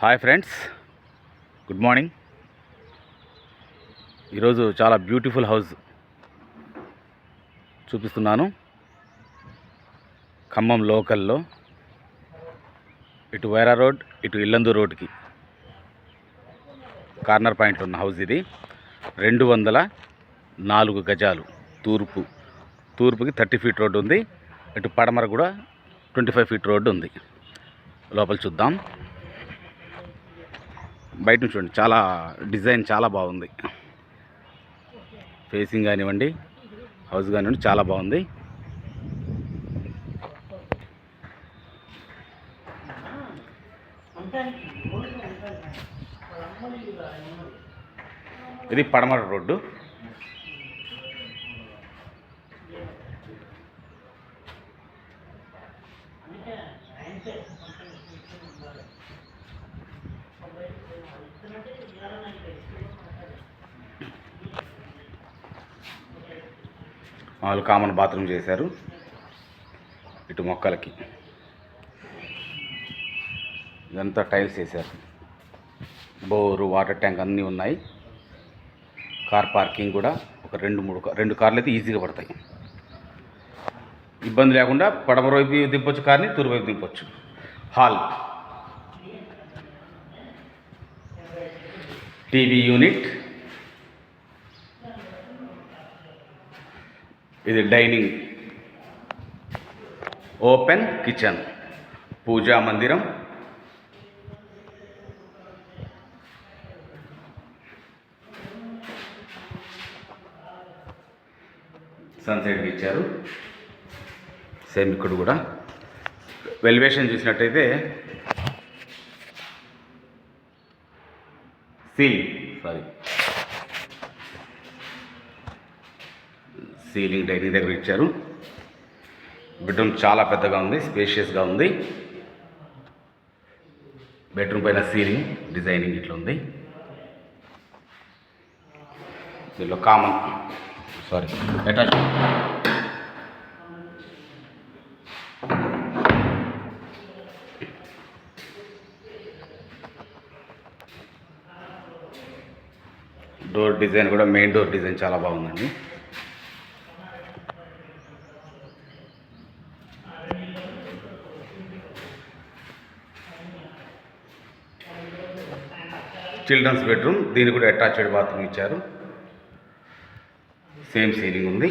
Hi friends good morning. ఈరోజు చాలా beautiful house చూపిస్తున్నాను. ఖమ్మం లోకల్లో ఇటు వైరా రోడ్ ఇటు ఇల్లందు రోడ్కి కార్నర్ పాయింట్లో ఉన్న హౌస్ ఇది. రెండు వందల నాలుగు గజాలు తూర్పు తూర్పుకి థర్టీ ఫీట్ రోడ్డు ఉంది. ఇటు పడమర కూడా ట్వంటీ ఫైవ్ ఫీట్ రోడ్డు ఉంది. లోపల చూద్దాం. బయట నుంచి చూడండి. చాలా డిజైన్ చాలా బాగుంది. ఫేసింగ్ కానివ్వండి హౌస్ కానివ్వండి చాలా బాగుంది. ఇది పడమర రోడ్డు. వాళ్ళు కామన్ బాత్రూమ్ చేశారు. ఇటు మొక్కలకి. ఇదంతా టైల్స్ వేశారు. బోరు వాటర్ ట్యాంక్ అన్నీ ఉన్నాయి. కార్ పార్కింగ్ కూడా ఒక రెండు మూడు రెండు కార్లు అయితే ఈజీగా పడతాయి. ఇబ్బంది లేకుండా పడమర వైపు దింపొచ్చు కార్ని తూర్పు వైపు దింపొచ్చు. హాల్. TV unit. ఇది డైనింగ్. Open kitchen. పూజా మందిరం. సన్సెట్ ఇచ్చారు. సేమ్ ఇక్కడ కూడా. వెల్వేషన్ చూసినట్టయితే సీలింగ్ సారీ. సీలింగ్ డైనింగ్ దగ్గర ఇచ్చారు. బెడ్రూమ్ చాలా పెద్దగా ఉంది స్పేషియస్గా ఉంది. బెడ్రూమ్ పైన సీలింగ్ డిజైనింగ్ ఇట్లా ఉంది. దీనిలో common sorry attach door design కూడా మెయిన్ డోర్ డిజైన్ చాలా బాగుందండి. చిల్డ్రన్స్ బెడ్రూమ్ దీనికి కూడా అటాచ్డ్ బాత్రూమ్ ఇచ్చారు. సేమ్ సీలింగ్ ఉంది.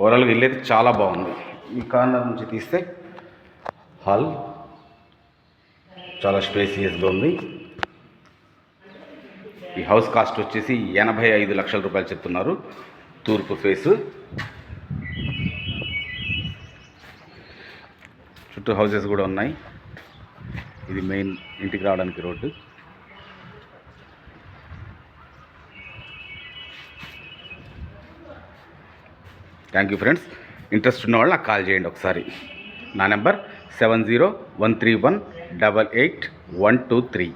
ఓవరాల్గా ఇల్లు అయితే చాలా బాగుంది. ఈ కార్నర్ నుంచి తీస్తే హాల్ చాలా స్పేసియస్గా ఉంది. ఈ హౌస్ కాస్ట్ వచ్చేసి ఎనభై ఐదు లక్షల రూపాయలు చెప్తున్నారు. తూర్పు ఫేసు చుట్టూ హౌసెస్ కూడా ఉన్నాయి. ఇది మెయిన్ ఇంటికి రావడానికి road. Thank you friends interest ఉన్న వాళ్ళు నాకు కాల్ చేయండి ఒకసారి. నా number seven zero one three one double eight one two three